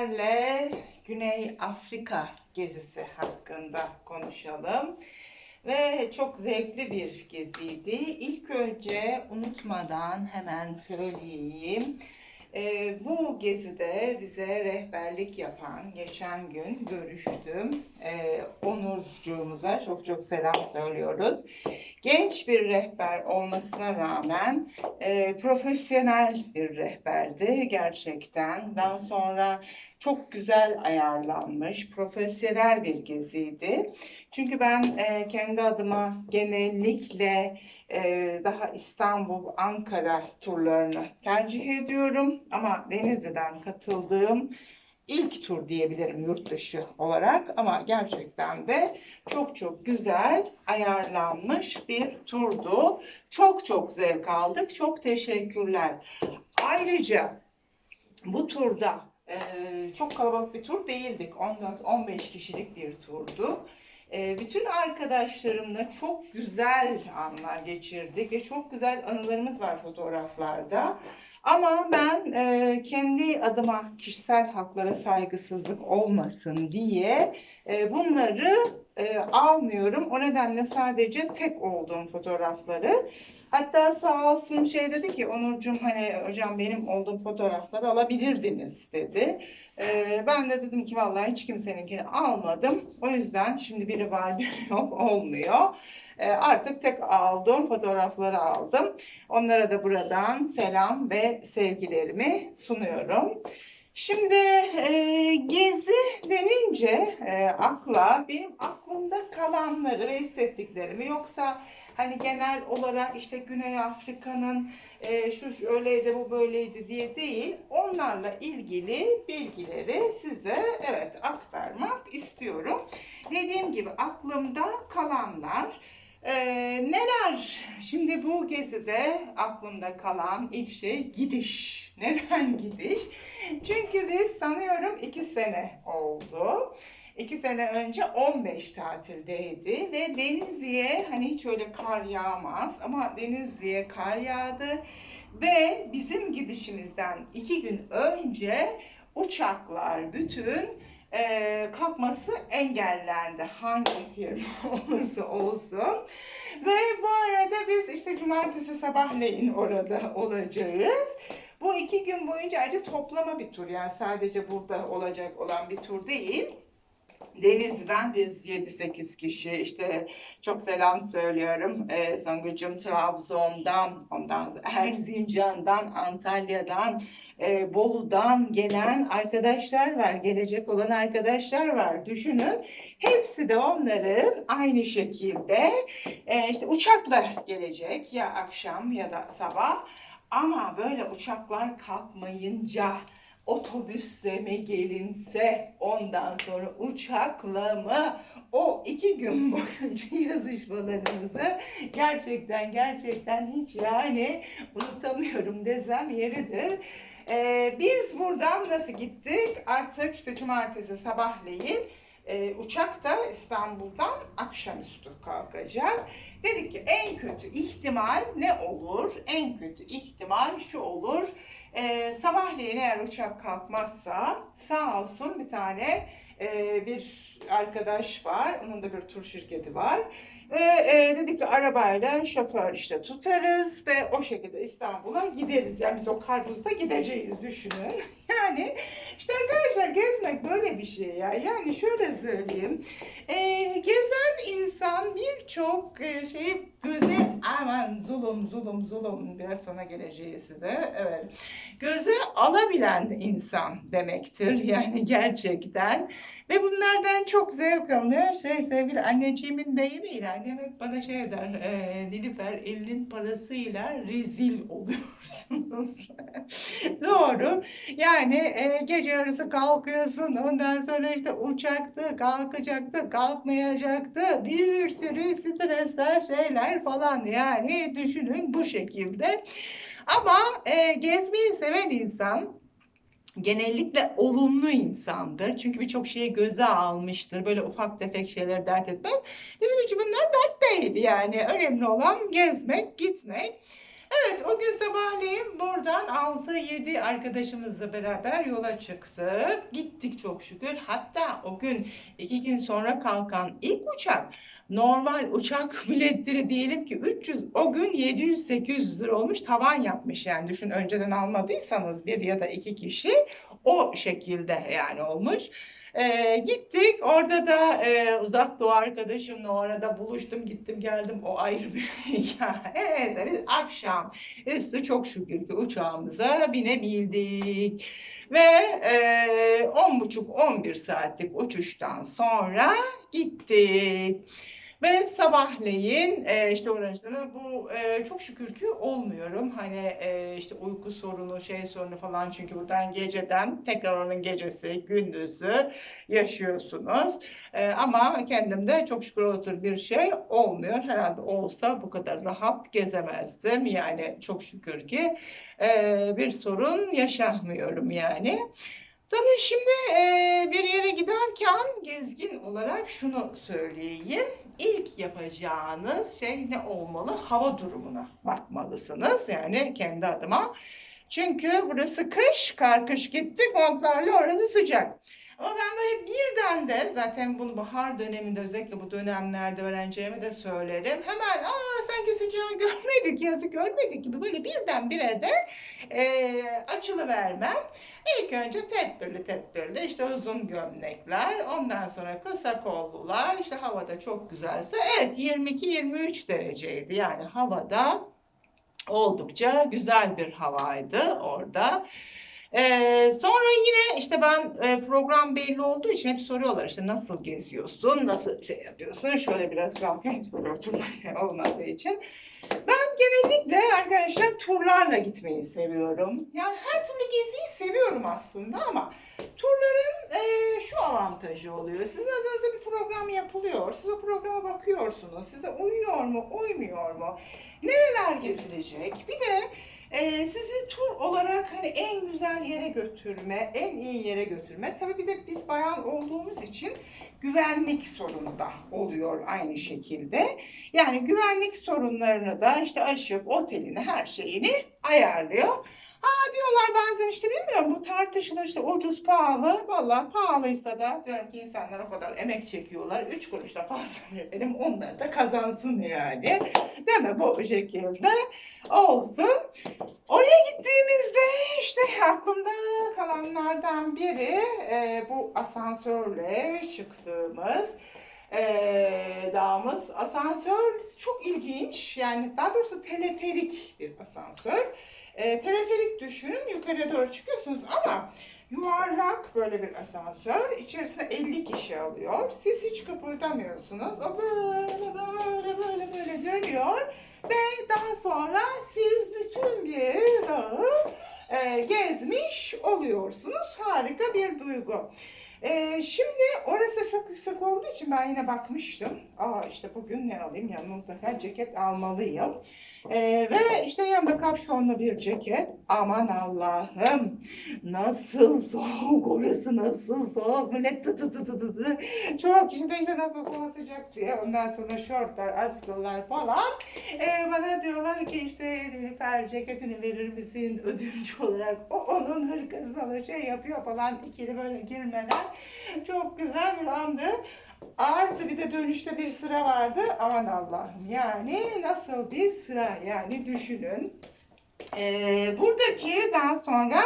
sizlerle Güney Afrika gezisi hakkında konuşalım. Ve çok zevkli bir geziydi. İlk önce unutmadan hemen söyleyeyim. Ee, bu gezide bize rehberlik yapan geçen gün görüştüm. Ee, Onurcuğumuza çok çok selam söylüyoruz. Genç bir rehber olmasına rağmen e, profesyonel bir rehberdi gerçekten. Daha sonra çok güzel ayarlanmış, profesyonel bir geziydi. Çünkü ben e, kendi adıma genellikle e, daha İstanbul, Ankara turlarını tercih ediyorum. Ama Denizli'den katıldığım ilk tur diyebilirim yurt dışı olarak. Ama gerçekten de çok çok güzel ayarlanmış bir turdu. Çok çok zevk aldık. Çok teşekkürler. Ayrıca bu turda e, çok kalabalık bir tur değildik. 14-15 kişilik bir turdu. E, bütün arkadaşlarımla çok güzel anlar geçirdik ve çok güzel anılarımız var fotoğraflarda. Ama ben e, kendi adıma kişisel haklara saygısızlık olmasın diye e, bunları e, almıyorum. O nedenle sadece tek olduğum fotoğrafları. Hatta sağ olsun şey dedi ki Onurcuğum hani hocam benim olduğum fotoğrafları alabilirdiniz dedi. E, ben de dedim ki vallahi hiç kimseninkini almadım. O yüzden şimdi biri var biri yok olmuyor. E, artık tek aldığım fotoğrafları aldım. Onlara da buradan selam ve sevgilerimi sunuyorum. Şimdi e, gezi denince e, akla benim aklımda kalanları ve hissettiklerimi yoksa hani genel olarak işte Güney Afrika'nın e, şu öyleydi bu böyleydi diye değil onlarla ilgili bilgileri size evet aktarmak istiyorum. Dediğim gibi aklımda kalanlar ee, neler? Şimdi bu gezide aklımda kalan ilk şey gidiş. Neden gidiş? Çünkü biz sanıyorum iki sene oldu. İki sene önce 15 tatildeydi ve Denizli'ye hani hiç öyle kar yağmaz ama Denizli'ye kar yağdı ve bizim gidişimizden iki gün önce uçaklar bütün e, kalkması engellendi. Hangi firma olursa olsun. Ve bu arada biz işte cumartesi sabahleyin orada olacağız. Bu iki gün boyunca ayrıca toplama bir tur yani sadece burada olacak olan bir tur değil. Denizli'den biz 7-8 kişi işte çok selam söylüyorum. Ee, Songül'cüm Trabzon'dan, ondan Erzincan'dan, Antalya'dan, e, Bolu'dan gelen arkadaşlar var. Gelecek olan arkadaşlar var. Düşünün. Hepsi de onların aynı şekilde e, işte uçakla gelecek ya akşam ya da sabah. Ama böyle uçaklar kalkmayınca otobüsle mi gelinse ondan sonra uçakla mı o iki gün boyunca yazışmalarımızı gerçekten gerçekten hiç yani unutamıyorum desem yeridir. Ee, biz buradan nasıl gittik? Artık işte cumartesi sabahleyin e, uçak da İstanbul'dan akşamüstü kalkacak. Dedik ki en kötü ihtimal ne olur? En kötü ihtimal şu olur. E, sabahleyin eğer uçak kalkmazsa sağ olsun bir tane e, bir arkadaş var. Onun da bir tur şirketi var. Ve e, dedik ki arabayla şoför işte tutarız ve o şekilde İstanbul'a gideriz. Yani biz o karpuzda gideceğiz düşünün. yani işte arkadaşlar gezmek böyle bir şey ya. Yani şöyle söyleyeyim. E, gezen insan birçok e, şeyi göze aman zulüm zulüm zulüm biraz sonra geleceğiz size. Evet. Göze alabilen insan demektir yani gerçekten. Ve bunlardan çok zevk alıyor. Şey sevgili anneciğimin deyimiyle annem hep bana şey der. E, Nilüfer elinin parasıyla rezil oluyorsunuz. Doğru. Yani e, gece yarısı kalkıyorsun. Ondan sonra işte uçaktı, kalkacaktı, kalkmayacaktı. Bir sürü stresler, şeyler falan. Yani düşünün bu şekilde. Ama e, gezmeyi seven insan genellikle olumlu insandır. Çünkü birçok şeyi göze almıştır. Böyle ufak tefek şeyler dert etmez. Bizim için bunlar dert değil yani. Önemli olan gezmek, gitmek. Evet o gün sabahleyin buradan 6-7 arkadaşımızla beraber yola çıktık. Gittik çok şükür. Hatta o gün iki gün sonra kalkan ilk uçak normal uçak biletleri diyelim ki 300 o gün 700-800 lira olmuş tavan yapmış yani düşün önceden almadıysanız bir ya da iki kişi o şekilde yani olmuş. Ee, gittik. Orada da e, uzak doğu arkadaşımla orada buluştum. Gittim geldim. O ayrı bir hikaye. Evet biz akşam üstü çok şükür ki uçağımıza binebildik. Ve e, on buçuk 11 saatlik uçuştan sonra gittik. Ve sabahleyin e, işte uğraştığımda bu e, çok şükür ki olmuyorum. Hani e, işte uyku sorunu, şey sorunu falan çünkü buradan geceden tekrar onun gecesi, gündüzü yaşıyorsunuz. E, ama kendimde çok şükür otur bir şey olmuyor. Herhalde olsa bu kadar rahat gezemezdim. Yani çok şükür ki e, bir sorun yaşamıyorum yani. Tabii şimdi e, bir yere giderken gezgin olarak şunu söyleyeyim. İlk yapacağınız şey ne olmalı? Hava durumuna bakmalısınız. Yani kendi adıma. Çünkü burası kış, kar kış gitti, montlarla orası sıcak. Ama ben böyle birden de zaten bunu bahar döneminde özellikle bu dönemlerde öğrencilerime de söylerim. Hemen aa sanki sıcağı görmedik, yazı görmedik gibi böyle birdenbire de e, açılıvermem. İlk önce tedbirli tedbirli işte uzun gömlekler, ondan sonra kısa kollular, işte havada çok güzelse evet 22-23 dereceydi yani havada oldukça güzel bir havaydı orada. Ee, sonra yine işte ben e, program belli olduğu için hep soruyorlar işte nasıl geziyorsun, nasıl şey yapıyorsun, şöyle biraz oturma olmadığı için. Ben genellikle arkadaşlar turlarla gitmeyi seviyorum. Yani her türlü geziyi seviyorum aslında ama turların e, şu avantajı oluyor. Sizin adınıza bir program yapılıyor. Siz o programa bakıyorsunuz. Size uyuyor mu, uymuyor mu? Nereler gezilecek? Bir de e, sizi tur olarak hani en güzel yere götürme, en iyi yere götürme. Tabii bir de biz bayan olduğumuz için güvenlik sorunu da oluyor aynı şekilde. Yani güvenlik sorunlarını da işte aşıp otelini her şeyini ayarlıyor. Aa diyorlar bazen işte bilmiyorum bu tartışılır işte ucuz pahalı. Vallahi pahalıysa da diyorum ki insanlar o kadar emek çekiyorlar. Üç kuruş da fazla verelim onlar da kazansın yani. Değil mi bu şekilde olsun. Oraya gittiğimizde işte aklımda kalanlardan biri e, bu asansörle çıktığımız e, dağımız. Asansör çok ilginç. Yani daha doğrusu teleferik bir asansör. E, teleferik düşünün yukarıya doğru çıkıyorsunuz ama yuvarlak böyle bir asansör. İçerisine 50 kişi alıyor. Siz hiç kıpırdamıyorsunuz. O böyle böyle böyle böyle dönüyor. Ve daha sonra siz bütün bir dağı e, gezmiş oluyorsunuz. Harika bir duygu. Ee, şimdi orası çok yüksek olduğu için ben yine bakmıştım. Aa işte bugün ne alayım? Yanıma mutlaka ceket almalıyım. Ee, ve işte yanımda kapşonlu bir ceket. Aman Allah'ım nasıl soğuk orası nasıl soğuk. Millet tı tı tı tı tı tı. Çok işte işte nasıl hava sıcak diye. Ondan sonra şortlar, askılar falan. Ee, bana diyorlar ki işte Nilüfer ceketini verir misin ödünç olarak? O onun hırkasına şey yapıyor falan. ikili böyle girmeler. Çok güzel bir andı. Artı bir de dönüşte bir sıra vardı. Aman Allah'ım yani nasıl bir sıra yani düşünün. Ee, buradaki daha sonra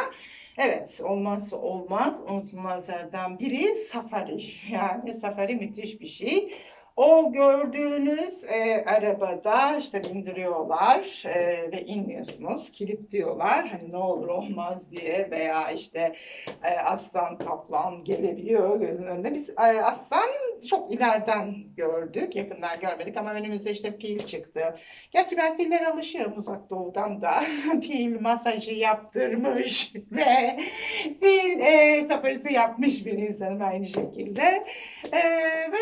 evet olmazsa olmaz unutulmazlardan biri safari. Yani safari müthiş bir şey. O gördüğünüz e, arabada işte bindiriyorlar e, ve inmiyorsunuz. Kilitliyorlar hani ne olur olmaz diye veya işte e, aslan kaplan gelebiliyor gözün önünde. Biz e, aslan çok ileriden gördük. Yakından görmedik ama önümüzde işte fil çıktı. Gerçi ben fillere alışığım uzak doğudan da. fil masajı yaptırmış ve fil e, safarisi yapmış bir insanım aynı şekilde. E, ve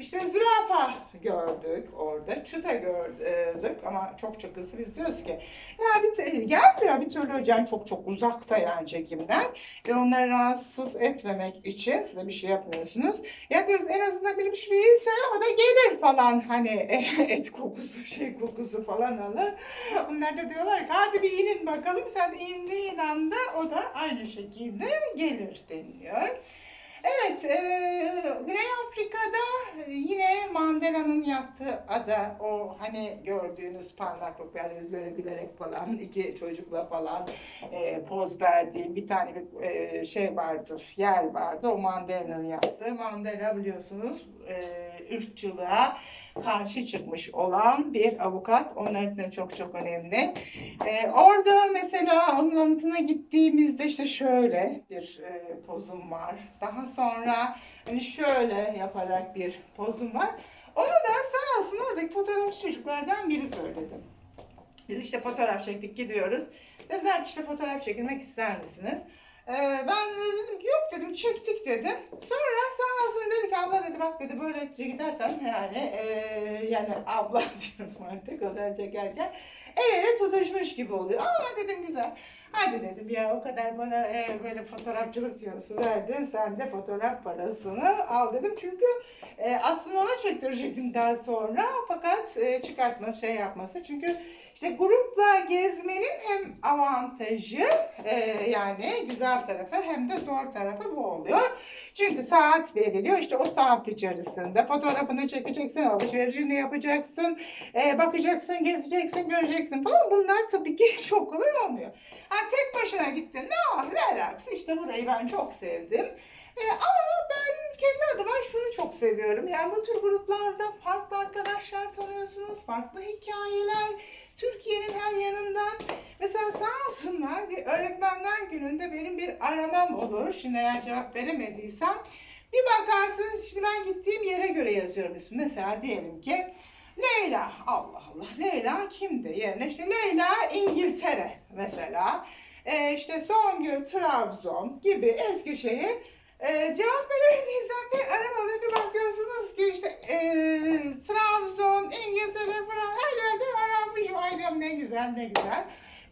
işte zürafa gördük orada. Çıta gördük ama çok çok hızlı. Biz diyoruz ki ya bir gelmiyor bir türlü hocam çok çok uzakta yani çekimden. Ve onları rahatsız etmemek için size bir şey yapmıyorsunuz. Ya diyoruz en azından benim şuraya ise o da gelir falan hani et kokusu şey kokusu falan alır. Onlar da diyorlar ki hadi bir inin bakalım sen indiğin anda o da aynı şekilde gelir deniliyor. Evet, e, Güney Afrika'da yine Mandela'nın yattığı ada, o hani gördüğünüz parlaklıklar, biz böyle gülerek falan, iki çocukla falan e, poz verdiğim bir tane bir e, şey vardır, yer vardı. O Mandela'nın yattığı. Mandela biliyorsunuz e, ırkçılığa karşı çıkmış olan bir avukat. Onlar için çok çok önemli. Ee, orada mesela onun anıtına gittiğimizde işte şöyle bir e, pozum var. Daha sonra hani şöyle yaparak bir pozum var. Onu da sağ olsun oradaki fotoğrafçı çocuklardan biri söyledi. Biz işte fotoğraf çektik gidiyoruz. Dediler ki işte fotoğraf çekilmek ister misiniz? Ee, ben de dedim ki yok dedim çektik dedim. Sonra sağ olsun dedi ki abla dedi bak dedi böyle gidersen yani eee, yani abla diyorum artık o da çekerken el ele tutuşmuş gibi oluyor. Ama dedim güzel. Hadi dedim ya o kadar bana e, böyle fotoğrafçılık diyorsun verdin sen de fotoğraf parasını al dedim. Çünkü e, aslında ona çektirecektim daha sonra fakat e, çıkartma şey yapması. Çünkü işte grupla gezmenin hem avantajı e, yani güzel tarafı hem de zor tarafı bu oluyor. Çünkü saat veriliyor. İşte o saat içerisinde fotoğrafını çekeceksin, alışverişini yapacaksın, e, bakacaksın, gezeceksin, göreceksin falan. Bunlar tabii ki çok kolay olmuyor. Ha tek başına gittin ne var? Relax. İşte burayı ben çok sevdim. E, ama ben kendi adıma şunu çok seviyorum. Yani bu tür gruplarda farklı arkadaşlar tanıyorsunuz, farklı hikayeler. Türkiye'nin her yanından. Mesela sağ olsunlar bir öğretmenler gününde benim bir aramam olur. Şimdi eğer cevap veremediysem bir bakarsınız şimdi ben gittiğim yere göre yazıyorum ismi. Mesela diyelim ki Leyla. Allah Allah. Leyla kimdi? Yerine işte Leyla İngiltere mesela. Ee, işte Songül Trabzon gibi Eskişehir. Ee, cevap veremediysem bir arama oluyor. Bir bakıyorsunuz ki işte ee, Trabzon, İngiltere falan her yerde aranmışım. Ailem ne güzel ne güzel.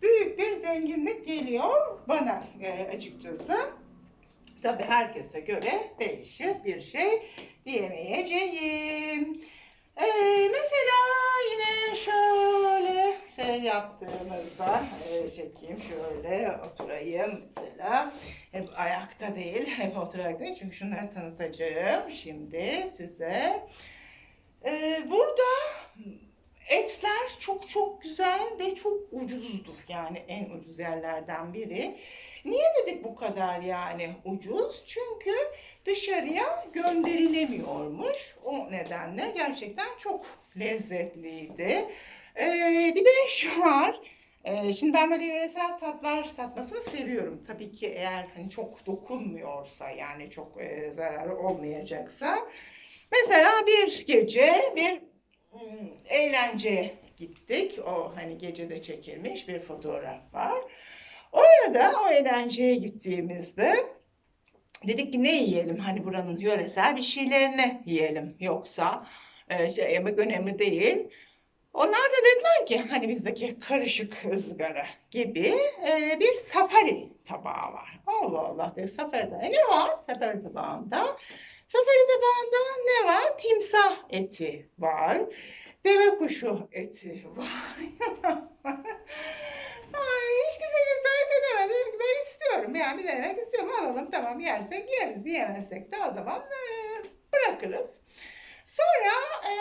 Büyük bir zenginlik geliyor bana e, açıkçası. Tabii herkese göre değişir bir şey diyemeyeceğim. Ee, mesela yine şöyle şey yaptığımızda e, çekeyim şöyle oturayım mesela. Hep ayakta değil, hep oturarak değil. Çünkü şunları tanıtacağım şimdi size. Ee, burada etler çok çok güzel ve çok ucuzdur. Yani en ucuz yerlerden biri. Niye dedik bu kadar yani ucuz? Çünkü dışarıya gönderilemiyormuş. O nedenle gerçekten çok lezzetliydi. Ee, bir de şu var. Ee, şimdi ben böyle yöresel tatlar tatmasını seviyorum. Tabii ki eğer hani çok dokunmuyorsa yani çok e, zararı olmayacaksa. Mesela bir gece bir hmm, eğlenceye gittik. O hani gecede çekilmiş bir fotoğraf var. Orada o eğlenceye gittiğimizde dedik ki ne yiyelim? Hani buranın yöresel bir şeylerini yiyelim. Yoksa e, şey yemek önemli değil. Onlar da dediler ki hani bizdeki karışık ızgara gibi e, bir safari tabağı var. Allah Allah dedi safaride ne var safari tabağında? Safari tabağında ne var? Timsah eti var. Deve kuşu eti var. Ay, hiç kimse cesaret edemedi. Ben istiyorum. Yani bir denemek istiyorum. Alalım tamam yersek yeriz. Yiyemezsek de o zaman e, bırakırız. Sonra e,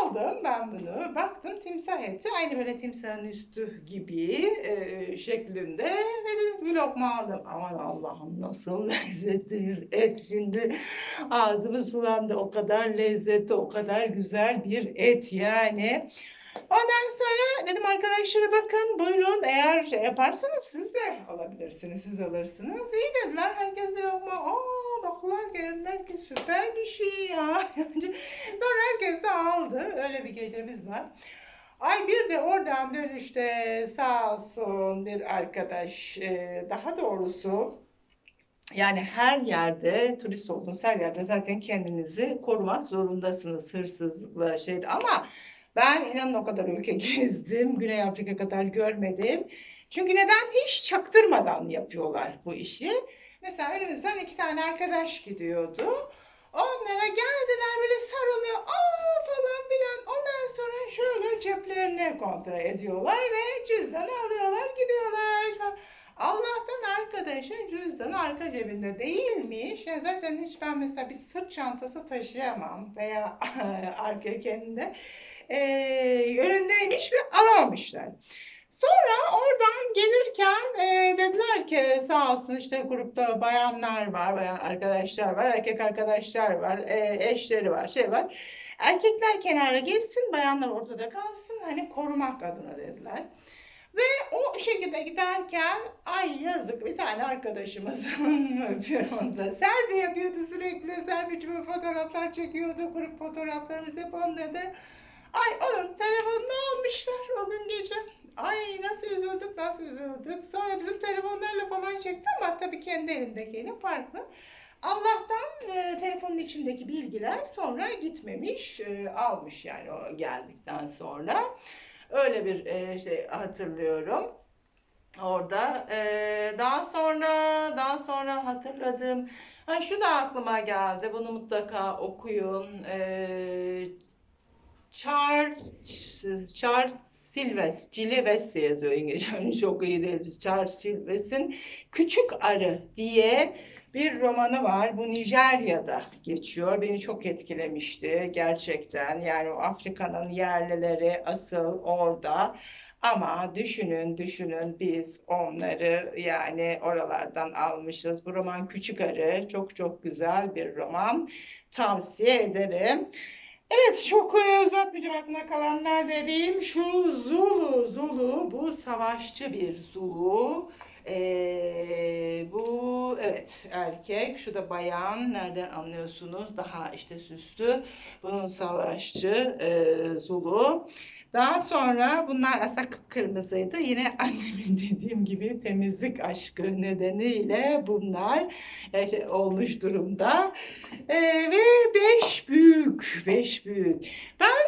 aldım ben bunu. Baktım timsah eti. Aynı böyle timsahın üstü gibi e, şeklinde. Ve dedim bir lokma aldım. Aman Allah'ım nasıl lezzetli bir et şimdi. Ağzımız sulandı. O kadar lezzetli, o kadar güzel bir et yani. Ondan sonra dedim arkadaşlara bakın buyurun eğer şey yaparsanız siz de alabilirsiniz siz alırsınız. İyi dediler herkes bir lokma. Aa baktılar geldiler ki süper bir şey ya. sonra herkes de aldı. Öyle bir gecemiz var. Ay bir de oradan dönüşte sağ olsun bir arkadaş e, daha doğrusu yani her yerde turist olduğunuz her yerde zaten kendinizi korumak zorundasınız hırsızlıkla şeyde ama ben inanın o kadar ülke gezdim. Güney Afrika kadar görmedim. Çünkü neden? Hiç çaktırmadan yapıyorlar bu işi. Mesela önümüzden iki tane arkadaş gidiyordu. Onlara geldiler böyle sarılıyor. Aa falan filan cüzdanlarını kontrol ediyorlar ve cüzdanı alıyorlar gidiyorlar. Allah'tan arkadaşın cüzdanı arka cebinde değilmiş. Ya zaten hiç ben mesela bir sırt çantası taşıyamam veya arka kendinde e, önündeymiş ve alamamışlar. Sonra oradan gelirken e, ki sağ olsun işte grupta bayanlar var, bayan arkadaşlar var, erkek arkadaşlar var, e, eşleri var, şey var. Erkekler kenara geçsin, bayanlar ortada kalsın hani korumak adına dediler. Ve o şekilde giderken ay yazık bir tane arkadaşımız öpüyorum onu da. Selfie yapıyordu sürekli. Selfie gibi fotoğraflar çekiyordu. Grup fotoğraflarımız hep onda da. Ay onun telefonunu almışlar o gün gece. Ay nasıl üzüldük nasıl üzüldük. Sonra bizim telefonlarla falan çekti ama tabii kendi elindekiyle farklı. Allah'tan e, telefonun içindeki bilgiler sonra gitmemiş, e, almış yani o geldikten sonra. Öyle bir e, şey hatırlıyorum orada. E, daha sonra daha sonra hatırladığım ha şu da aklıma geldi. Bunu mutlaka okuyun. E, Charles Charles Silves, Cilives diye yazıyor İngilizce. Çok iyi değil. Charles Silves'in Küçük Arı diye bir romanı var. Bu Nijerya'da geçiyor. Beni çok etkilemişti gerçekten. Yani o Afrika'nın yerlileri asıl orada. Ama düşünün, düşünün biz onları yani oralardan almışız. Bu roman Küçük Arı çok çok güzel bir roman. Tavsiye ederim. Evet çok uzatmayacağım aklına kalanlar dediğim şu Zulu. Zulu bu savaşçı bir Zulu. Ee, bu evet erkek. Şu da bayan. Nereden anlıyorsunuz? Daha işte süslü. Bunun savaşçı e, Zulu. Daha sonra bunlar aslında kırmızıydı yine annemin dediğim gibi temizlik aşkı nedeniyle bunlar e, şey, olmuş durumda. E, ve beş büyük beş büyük. Ben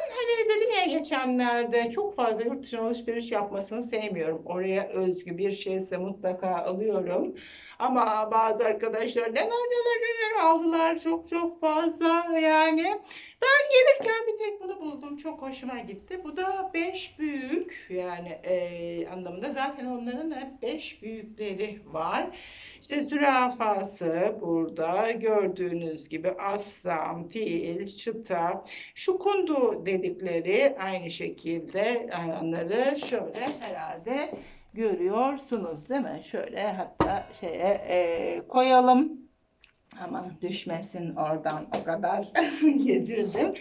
dedim ya geçenlerde çok fazla yurt dışına alışveriş yapmasını sevmiyorum oraya özgü bir şeyse mutlaka alıyorum. Ama bazı arkadaşlar neler neler neler aldılar çok çok fazla yani. Ben gelirken bir tek bunu buldum. Çok hoşuma gitti. Bu da 5 büyük yani e, anlamında. Zaten onların hep 5 büyükleri var. İşte zürafası burada gördüğünüz gibi aslan, fil, çıta, şu kundu dedikleri aynı şekilde onları şöyle herhalde görüyorsunuz değil mi? Şöyle hatta şeye e, koyalım. Aman düşmesin oradan o kadar yedirdim.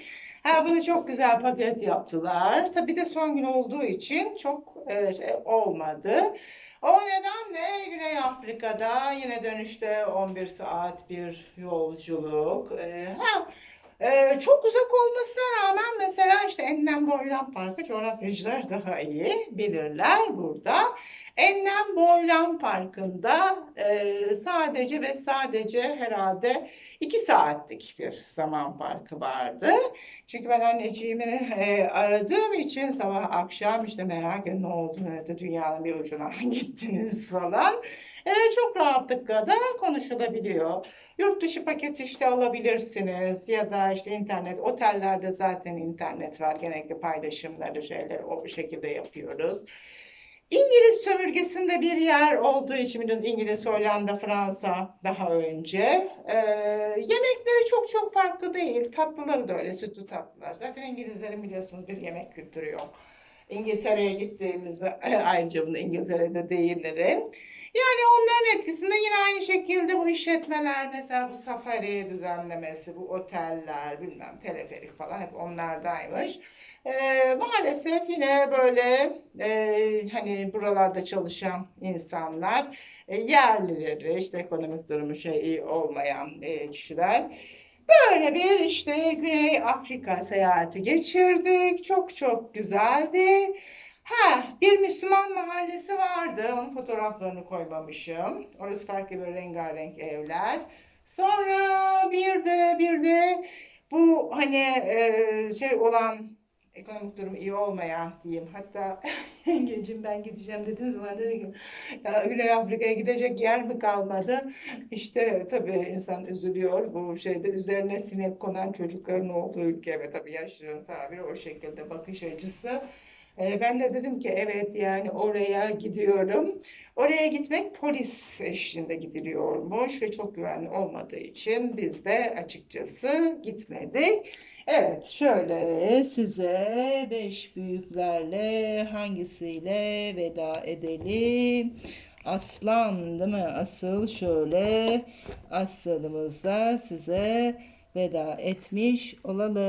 Ha bunu çok güzel paket yaptılar. Tabii de son gün olduğu için çok e, şey olmadı. O nedenle Güney Afrika'da yine dönüşte 11 saat bir yolculuk. E, ha, ee, çok uzak olmasına rağmen mesela işte Enlem Boylan Parkı coğrafyacılar daha iyi bilirler burada. Enlem Boylan Parkı'nda e, sadece ve sadece herhalde iki saatlik bir zaman farkı vardı. Çünkü ben anneciğimi e, aradığım için sabah akşam işte merak ne oldu nerede dünyanın bir ucuna gittiniz falan. E, çok rahatlıkla da konuşulabiliyor. Yurt dışı paket işte alabilirsiniz ya da işte internet otellerde zaten internet var genellikle paylaşımları şeyler o şekilde yapıyoruz. İngiliz sömürgesinde bir yer olduğu için biliyorsunuz İngiliz, Hollanda, Fransa daha önce. Ee, yemekleri çok çok farklı değil. Tatlıları da öyle, sütlü tatlılar. Zaten İngilizlerin biliyorsunuz bir yemek kültürü yok. İngiltere'ye gittiğimizde ayrıca bunu İngiltere'de değinirim. Yani onların etkisinde yine aynı şekilde bu işletmeler mesela bu safari düzenlemesi, bu oteller, bilmem teleferik falan hep onlardaymış. Ee, maalesef yine böyle e, hani buralarda çalışan insanlar, e, yerlileri, işte ekonomik durumu şey iyi olmayan e, kişiler Böyle bir işte Güney Afrika seyahati geçirdik. Çok çok güzeldi. Ha, bir Müslüman mahallesi vardı. Onun fotoğraflarını koymamışım. Orası farklı bir rengarenk evler. Sonra bir de bir de bu hani e, şey olan ekonomik durum iyi olmayan diyeyim. Hatta yengecim ben gideceğim dediğim zaman dedi ki ya Güney Afrika'ya gidecek yer mi kalmadı? İşte tabii insan üzülüyor bu şeyde üzerine sinek konan çocukların olduğu ülke ve tabii yaşlıların tabiri o şekilde bakış açısı. E, ben de dedim ki evet yani oraya gidiyorum. Oraya gitmek polis eşliğinde gidiliyormuş ve çok güvenli olmadığı için biz de açıkçası gitmedik. Evet şöyle size beş büyüklerle hangisiyle veda edelim? Aslan değil mi? Asıl şöyle aslanımızda size veda etmiş olalım.